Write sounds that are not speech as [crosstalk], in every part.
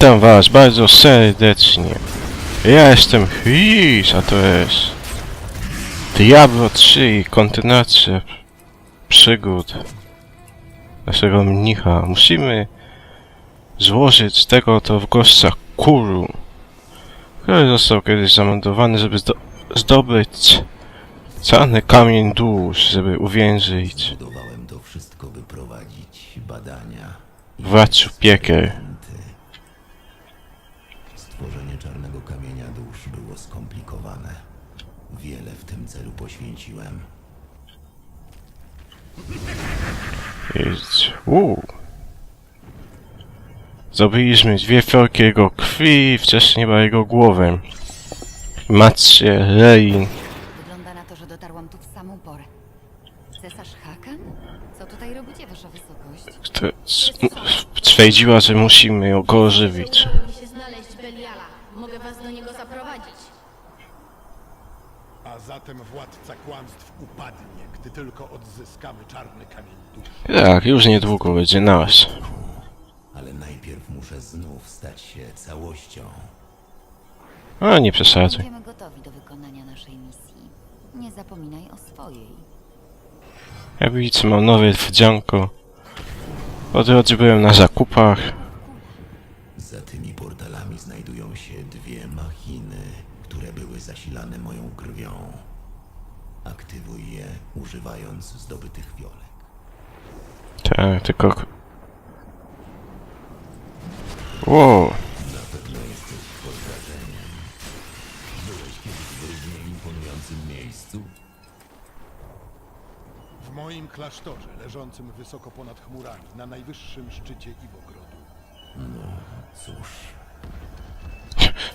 Witam was bardzo serdecznie. Ja jestem Chris, a to jest Diablo 3 i kontynuacja przygód naszego mnicha. Musimy złożyć tego oto w gościa kuru, który został kiedyś zamontowany, żeby zdo zdobyć cany kamień dusz, żeby uwięzić Budowałem to wszystko, by prowadzić badania. i władców piekiel. Jest. Uuu. Zdobyliśmy dwie fiolki jego krwi, wcześniej była jego głowę. Matcie, Rein. Wygląda na to, że dotarłam tu w samą porę. Cesarz Hakan? Co tutaj robicie, wasza wysokość? która s- m- stwierdziła, że musimy go ożywić. Udało mi się znaleźć Beliala. Mogę was do niego zaprowadzić. A zatem władca kłamstw upadnie, gdy tylko odzyskamy czarny kamień duszy. Tak, już niedługo będzie nasz. Ale najpierw muszę znów stać się całością. A, nie przesadzaj. Będziemy gotowi do wykonania naszej misji. Nie zapominaj o swojej. Jak widzicie, mam nowe wdzianko. Po drodze byłem na zakupach. Za tymi portalami znajdują się dwie machiny, które były zasilane moją krwią. Aktywuj je, używając zdobytych wiolek. Tak, tylko... Wow. Na pewno jesteś pod wrażeniem. Byłeś kiedyś w równie imponującym miejscu? W moim klasztorze, leżącym wysoko ponad chmurami, na najwyższym szczycie Iwogrodu. Cóż,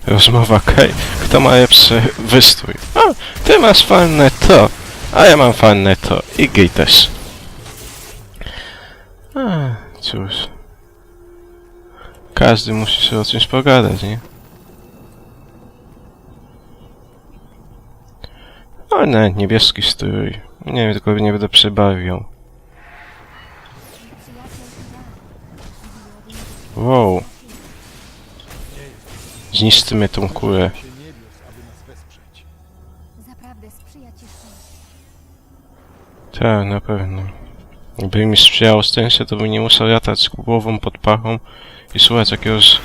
Rozmowa Kej. Kto ma lepszy wystrój? A, ty masz fajne to. A ja mam fajne to. I gej też. Każdy musi sobie o czymś pogadać, nie? Nie, niebieski strój. Nie wiem, tylko nie będę przebawiał. Wow. Zniszczymy tą kulę. Się. Tak, na pewno. Gdyby mi sprzyjało szczęście, to bym nie musiał latać z głową pod pachą i słuchać jakiegoś,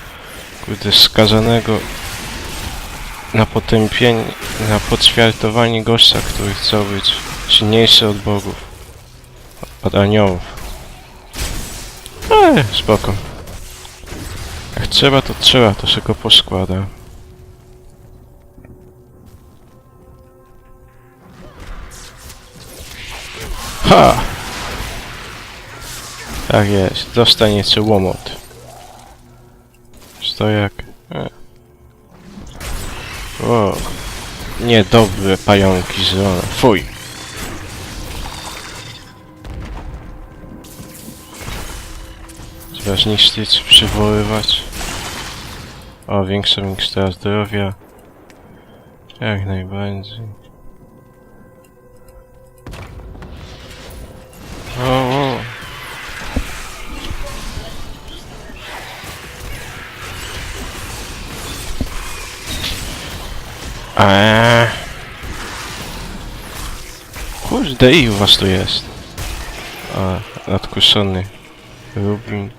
kurde, skazanego na potępienie, na podświartowanie gościa, który chciał być silniejszy od bogów, od aniołów. Eee, spoko. Jak trzeba, to trzeba, to się go poskłada. Ha! Tak jest, dostaniecie łomot. Co jak? E. O. Niedobre pająki zielone. Fuj. Trzeba zniszczyć, przywoływać. O, większa mikstura zdrowia. Jak najbardziej. Eee. Kurde, i u was tu jest. A, nadkuszony. Rubin.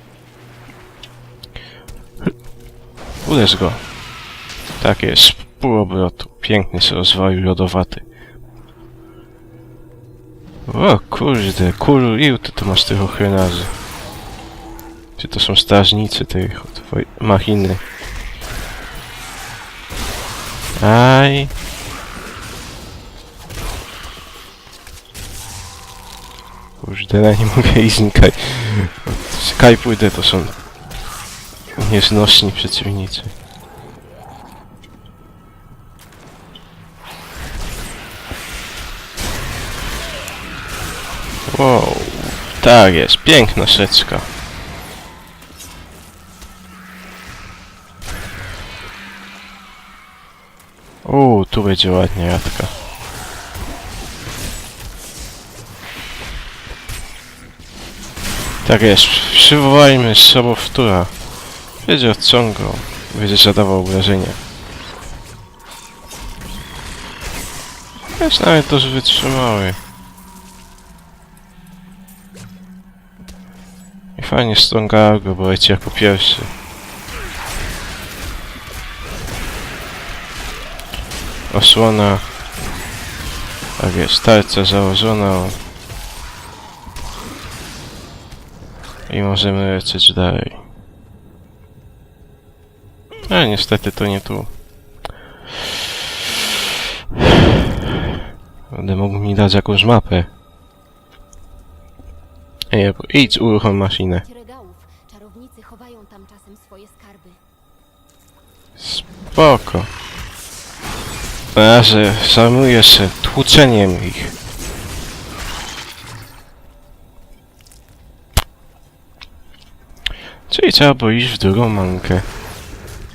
Uderz go. Tak jest, z pół obrotu. Piękny się rozwoju lodowaty. O kurde, kuru, ilu ty tu masz tych ochronarzy? Czy to są strażnicy twojej machiny? Aj. Kurde, ja nie mogę i znikaj. Skaj pójdę, to są nieznośni przeciwnicy. Wow, tak jest, piękna szeczka. Uuu, tu będzie ładnie jadka. Tak jest, przywołajmy sobowtóra. będzie odciągał, będzie zadawał obrażenia. Jest nawet dość wytrzymały. I fajnie ściągał go, bo leci jako pierwszy. Osłona. Tak jest, tarcza założona. I możemy lecieć dalej. Ale niestety to nie tu. Będę mógł mi dać jakąś mapę. Ej, idź uruchom maszynę. Spoko. Na razie zajmuję się tłuczeniem ich. Czyli trzeba iść w drugą mankę.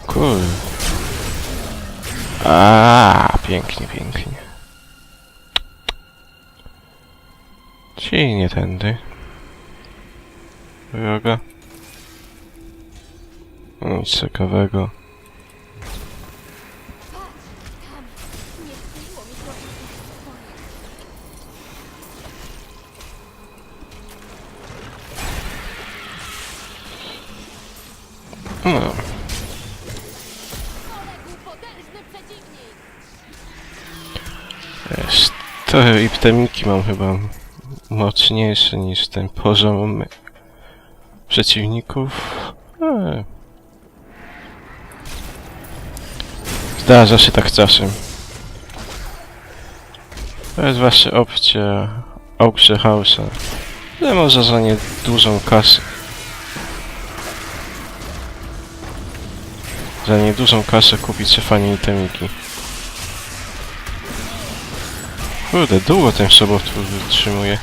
Kur... A, pięknie, pięknie. Czyli nie tędy. Droga. Nic ciekawego. Trochę iptemiki mam chyba mocniejsze niż ten poziom przeciwników. Ale... Zdarza się tak czasem. To jest właśnie opcja Auction House'a. Ale może za niedużą kasę. Za niedużą kasę kupić sobie fajne itemiki. Kurde, długo ten sobotwór wytrzymuje.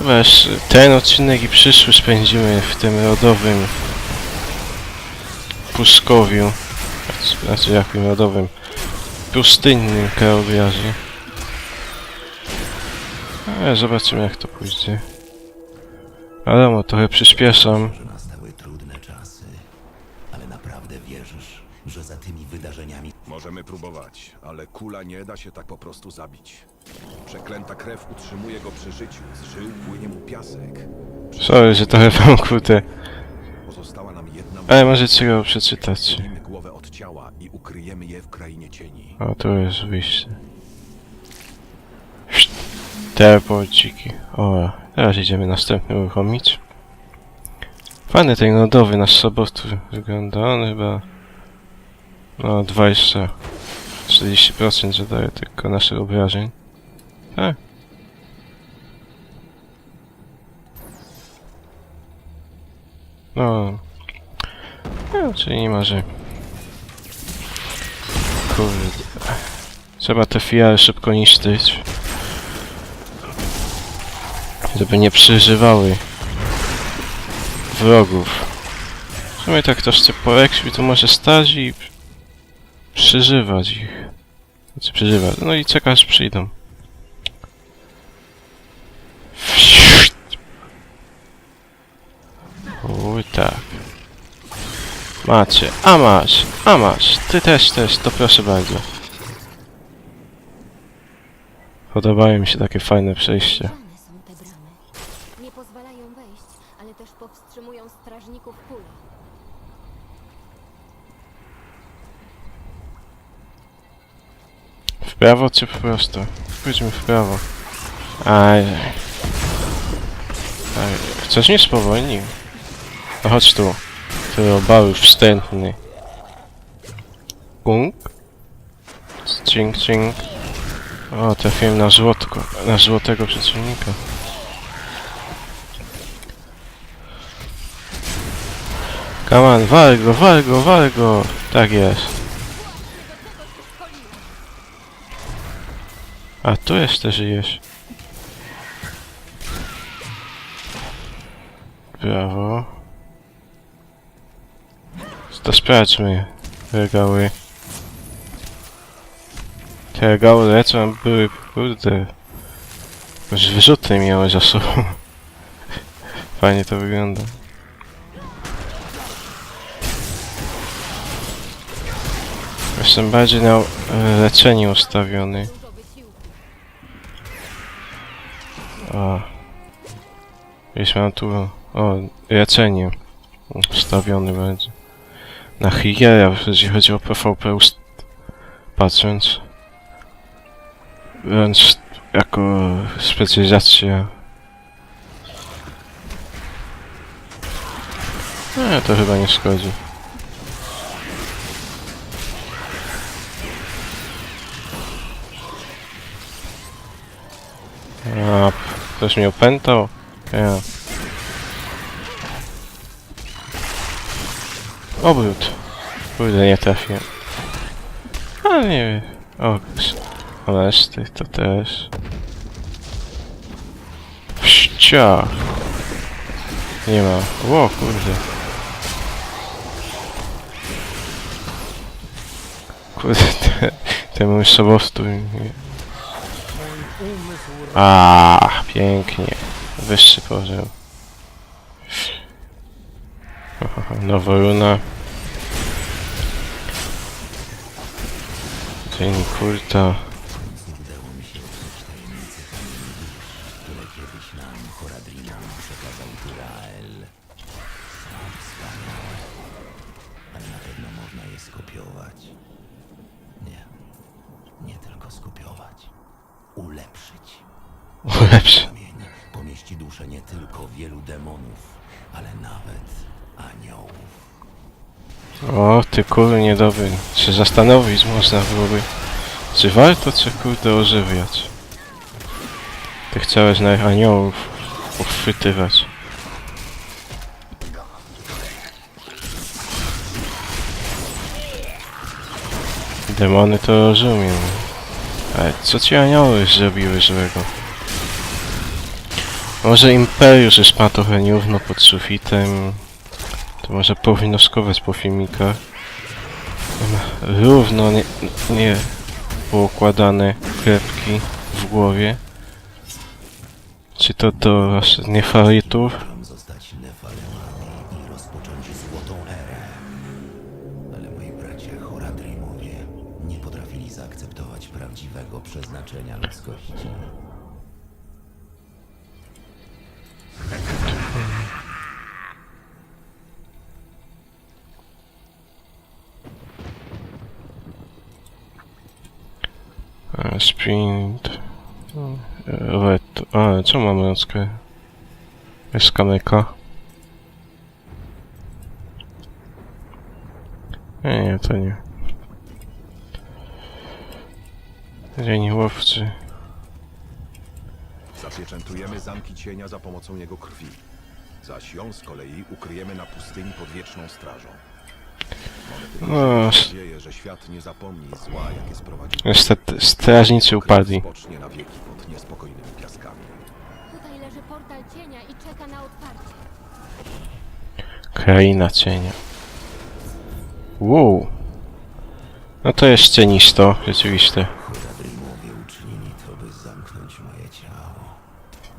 Wiesz, ten odcinek i przyszły spędzimy w tym rodowym Puskowiu. Znaczy jakim rodowym? Pustynnym krajobrazie. Ale zobaczymy jak to pójdzie. Ale trochę przyspieszam. Ale naprawdę wierzysz, że za tymi wydarzeniami Możemy próbować, ale kula nie da się tak po prostu zabić. Przeklęta krew utrzymuje go przy życiu, z żył płynie mu piasek. Sorry, że trochę wam kurde. Pozostała nam jedna Ale możecie go przeczytać. Oddzielimy głowę od ciała i ukryjemy je w krainie cieni. O, tu jest wyjście. Teleporciki. O, teraz idziemy następny uruchomić. Fajny ten lodowy nasz sobotę wygląda. On chyba... No, 20... 40% zadaje tylko naszych obrażeń. Tak. No... No, czyli nie ma, że... Kurde... Trzeba te fiary szybko niszczyć. Żeby nie przeżywały wrogów. W sumie tak ktoś chce po to może stać i przeżywać ich. Znaczy przeżywać. No i czeka aż przyjdą. Uj, tak. Macie, a masz, a masz. Ty też, też, to proszę bardzo. Podobają mi się takie fajne przejścia. Ograne są te bramy. Nie pozwalają wejść, ale też powstrzymują strażników kuli. W prawo czy w prosto? Pójdźmy w prawo. Aj. Aj. Chcesz mnie spowolnił? No chodź tu. Ty obały wstępny. Kunk. Cink, cink. O, trafiłem na złotko. Na złotego przeciwnika. Come on, wal go, wal go, wal go. Tak jest. A tu jeszcze żyjesz. Brawo. To sprawdźmy regały. Te gały lecą, były, kurde... Już wyrzuty miały za sobą. [laughs] Fajnie to wygląda. Jestem bardziej na e, leczenie ustawiony. A. Mam tu... O, leczenie. Ustawiony będzie. Na Higera, jeśli chodzi o PvP. Patrząc. Wręcz jako specjalizacja. Nie, to chyba nie szkodzi. Ktoś mnie opętał? Ja. Obrót. Kurde, nie trafiłem. A nie wiem. O, reszty to też. Pścia. Nie ma. Ło, kurde. Kurde, [laughs] te, ten mój sobostój. A, pięknie. Wyższy poziom. Nowa runa. Dzień kurta. Kurde niedobry. Się zastanowić można byłoby. Czy warto cię kurde ożywiać? Ty chciałeś na aniołów uchwytywać. Demony to rozumiem. Ale co ci anioły zrobiły złego? Może Imperiusz już ma trochę pod sufitem. To może powinno skować po filmikach. Równo nie, nie poukładane klepki w głowie. Czy to do aż sprint. Red. A, co mam rączkę? Jest kamyka. Nie, nie, to nie. Dzień łowcy. Zapieczętujemy zamki cienia za pomocą jego krwi. Zaś ją z kolei ukryjemy na pustyni pod wieczną strażą. No, nadzieję, że świat nie zapomni zła, jakie sprowadził. niestety strażnicy upadli. spocznie na wieki pod niespokojnymi piaskami. Tutaj leży portal cienia i czeka na otwarcie. Kraina cienia. Wow. No to rzeczywiście. Horadrimowie uczynili to, by zamknąć moje ciało.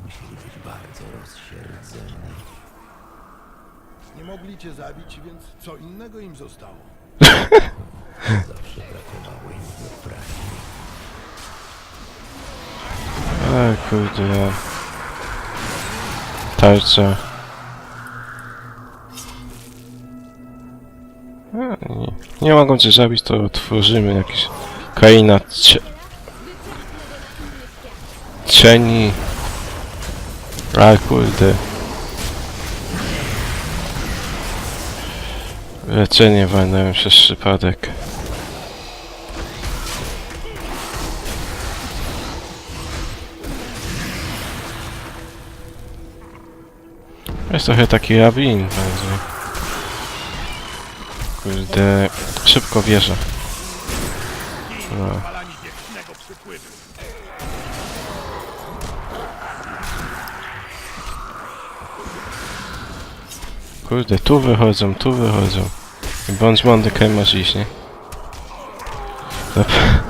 Musieli być bardzo rozsierdzeni. Nie mogli cię zabić, więc co innego im zostało? Kurde. Tarcza. Nie, nie mogą cię zabić, to otworzymy jakiś kraina cie... cieni. A kurde. Leczenie walnąłem przez przypadek. Jest trochę taki rabin będzie. Kurde, szybko wierzę. No. Kurde, tu wychodzą, tu wychodzą. Bądź mądry, masz iść, nie? Dobra.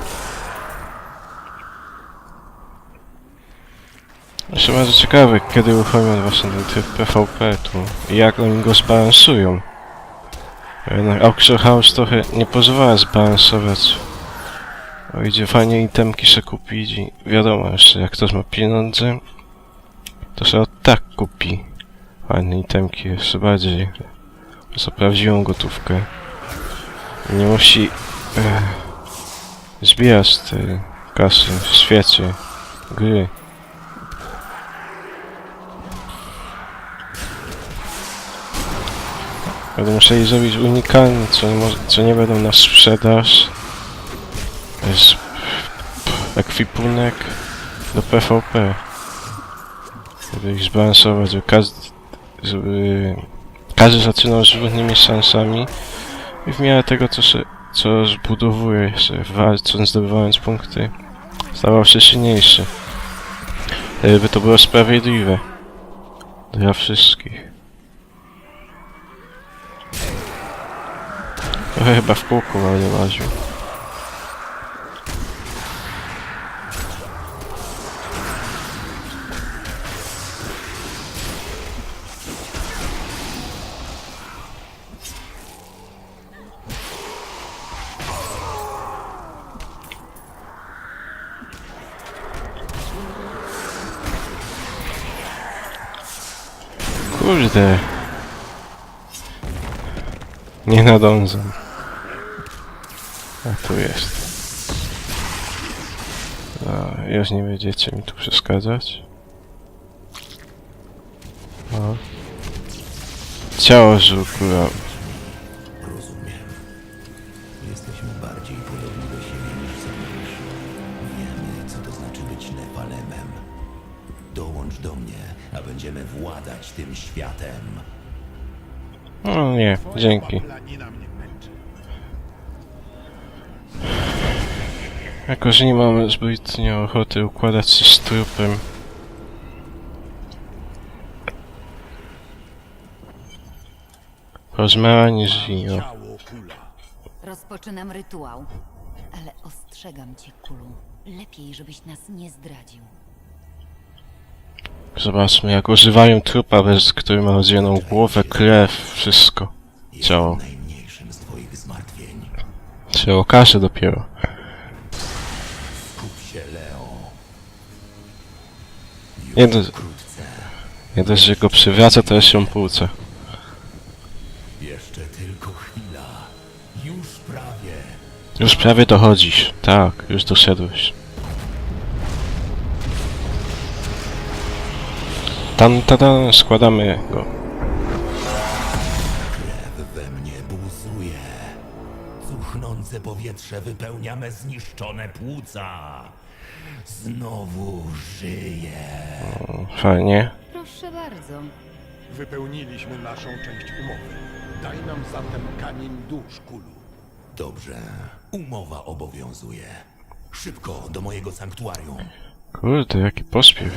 Jeszcze bardzo ciekawe, kiedy uruchomią właśnie ten tryb PvP tu i jak oni go zbalansują. Jednak Auction House trochę nie pozwala zbalansować. O, idzie fajnie itemki se kupić i wiadomo jeszcze, jak ktoś ma pieniądze, to sobie tak kupi. Fajne itemki jeszcze bardziej. Za prawdziwą gotówkę. Nie musi e, zbierać tej kasy w świecie gry. Będą musieli zrobić unikalne, co co nie będą na sprzedaż. To jest ekwipunek do PvP. Żeby ich zbalansować, żeby każdy, żeby każdy zaczynał z różnymi szansami i w miarę tego, co, się, co zbudowuje jeszcze, walcząc, zdobywając punkty, stawał się silniejszy. Żeby to było sprawiedliwe dla wszystkich. Trochę chyba w kółku ale łaził. Kurde. Nie nadążam. A tu jest. A, już nie będziecie mi tu przeszkadzać. O. Ciało żółkura. Rozumiem. Jesteśmy bardziej podobni do siebie niż sądzisz. Wiemy, co to znaczy być. Dołącz do mnie, a będziemy władać tym światem. No nie, dzięki. Jako, że nie mamy zbytnio ochoty układać się z trupem. Rozmawianie żyją. Rozpoczynam rytuał. Ale ostrzegam cię, Kulu. Lepiej, żebyś nas nie zdradził. Zobaczmy, jak używają trupa, bez który ma rozdzielną głowę, krew, wszystko. Ciało. Się okaże dopiero. Nie do- wkrótce. Nie dość, że go przywraca, to jeszcze ją płuca. Jeszcze tylko chwila. Już prawie. Już prawie dochodzisz. Tak, już doszedłeś. Tam, tada, składamy go. Krew we mnie buzuje. Cuchnące powietrze wypełnia me zniszczone płuca. Znowu żyję. Fajnie. Proszę bardzo. Wypełniliśmy naszą część umowy. Daj nam zatem kamień dusz, kulu. Dobrze. Umowa obowiązuje. Szybko do mojego sanktuarium. Kurde, jaki pośpiech.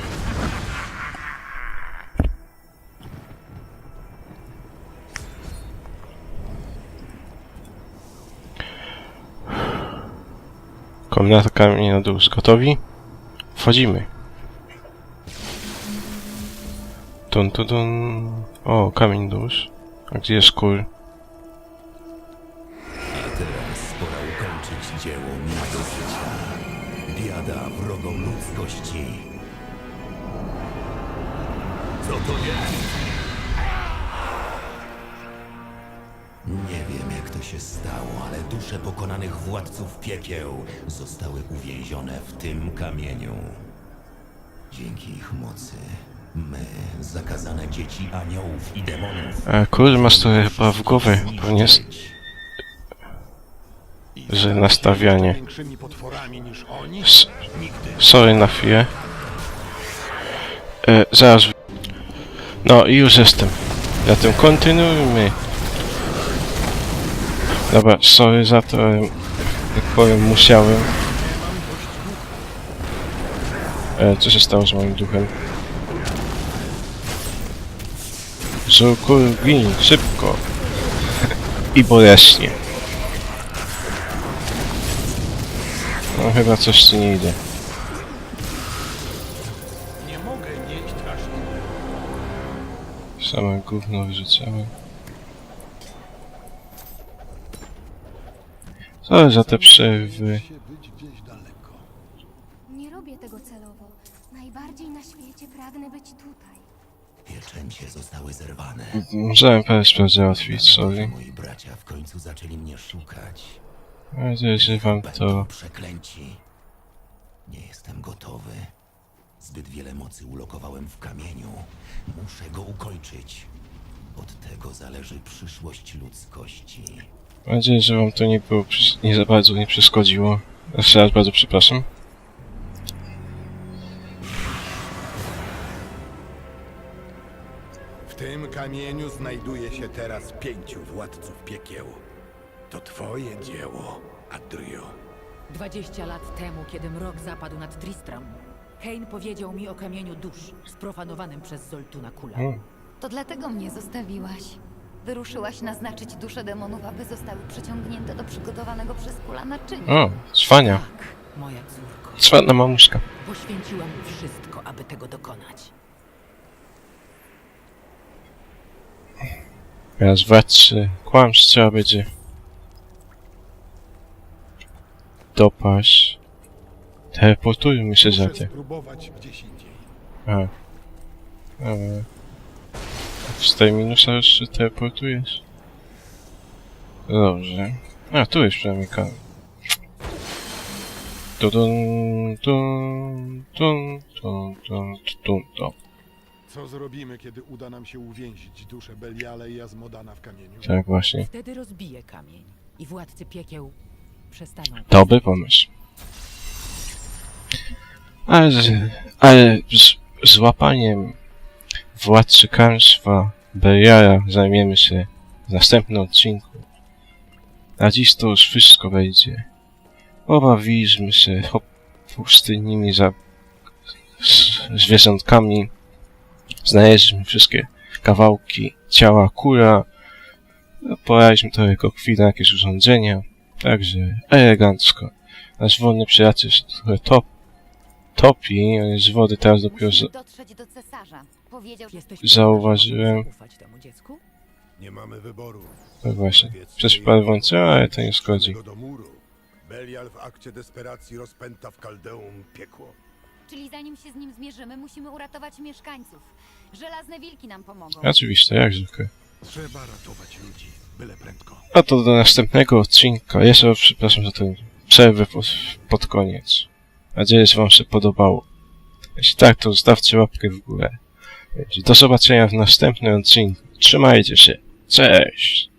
Komnata kamień na dół. Gotowi? Wchodzimy. Tun, tun, tun. O, kamień dusz. A gdzie jest kul? A teraz pora ukończyć dzieło mego życia. Biada wrogom ludzkości. Co to jest? Się stało, ale dusze pokonanych władców piekieł zostały uwięzione w tym kamieniu. Dzięki ich mocy, my, zakazane dzieci aniołów i demonów, A kul masz to chyba w głowie. Pewnie jest, że nastawianie. S-. Sorry na chwilę. E, zaraz. No i już jestem. Zatem kontynuujmy. Dobra, sorry za to, em, jak powiem, musiałem. E, co się stało z moim duchem? Żółku, gin, szybko. [laughs] I boleśnie. No chyba coś ci nie idzie. Same gówno wyrzucamy. Co za te przerwy? się być gdzieś daleko. Nie robię tego celowo. Najbardziej na świecie pragnę być tutaj. Pieczęcie zostały zerwane. Parę spraw załatwić, sorry. Moi bracia w końcu zaczęli mnie szukać. Mam nadzieję, że wam Będą to... przeklęci. Nie jestem gotowy. Zbyt wiele mocy ulokowałem w kamieniu. Muszę go ukończyć. Od tego zależy przyszłość ludzkości. Mam nadzieję, że wam to nie było... nie za bardzo nie przeszkodziło. Jeszcze raz bardzo przepraszam. W tym kamieniu znajduje się teraz pięciu władców piekieł. To twoje dzieło, Adrio. 20 lat temu, kiedy mrok zapadł nad Tristram, Kane powiedział mi o kamieniu dusz, sprofanowanym przez Zoltuna Kula. Mm. To dlatego mnie zostawiłaś. Wyruszyłaś naznaczyć dusze demonów, aby zostały przyciągnięte do przygotowanego przez kula naczynia. O, cwania. Tak, moja córko. Cwana mamuszka. Poświęciłam wszystko, aby tego dokonać. Teraz władcy kłamstw trzeba będzie dopaść. Teleportujmy się za Muszę te. spróbować gdzieś indziej. A. Z tej minusa jeszcze teleportujesz? Dobrze. A, tu jest przynajmniej kamień. Tudun, dun, dun, dun, dun, dun, dun. Co zrobimy, kiedy uda nam się uwięzić duszę Beliala i Azmodana w kamieniu? Tak właśnie. Wtedy rozbije kamień i władcy piekieł przestaną. Dobry pomysł. Ale, z- ale z, z łapaniem władcy kłamstwa Beliara zajmiemy się w następnym odcinku. A dziś to już wszystko wejdzie. Pobawiliśmy się hop pustyninymi za zwierzątkami. Znaleźliśmy wszystkie kawałki ciała kura. Poraliśmy trochę krwi na jakieś urządzenia. Także elegancko. Nasz wolny przyjaciel się trochę top, topi, z wody teraz dopiero z. Powiedział, że Jesteś Zauważyłem. pewna, że możesz zaufać temu dziecku? Nie mamy wyboru. tak właśnie. Przez parę wątce, ale to nie szkodzi. Do muru. Belial w akcie desperacji rozpęta w Kaldeum piekło. Czyli zanim się z nim zmierzymy, musimy uratować mieszkańców. Żelazne wilki nam pomogą. Oczywiście, jak zwykle. Trzeba ratować ludzi, byle prędko. A to do następnego odcinka. Jeszcze raz przepraszam za tę przerwę pod, pod koniec. Mam nadzieję, że wam się podobało. Jeśli tak, to zostawcie łapkę w górę. Do zobaczenia w następnym odcinku. Trzymajcie się. Cześć!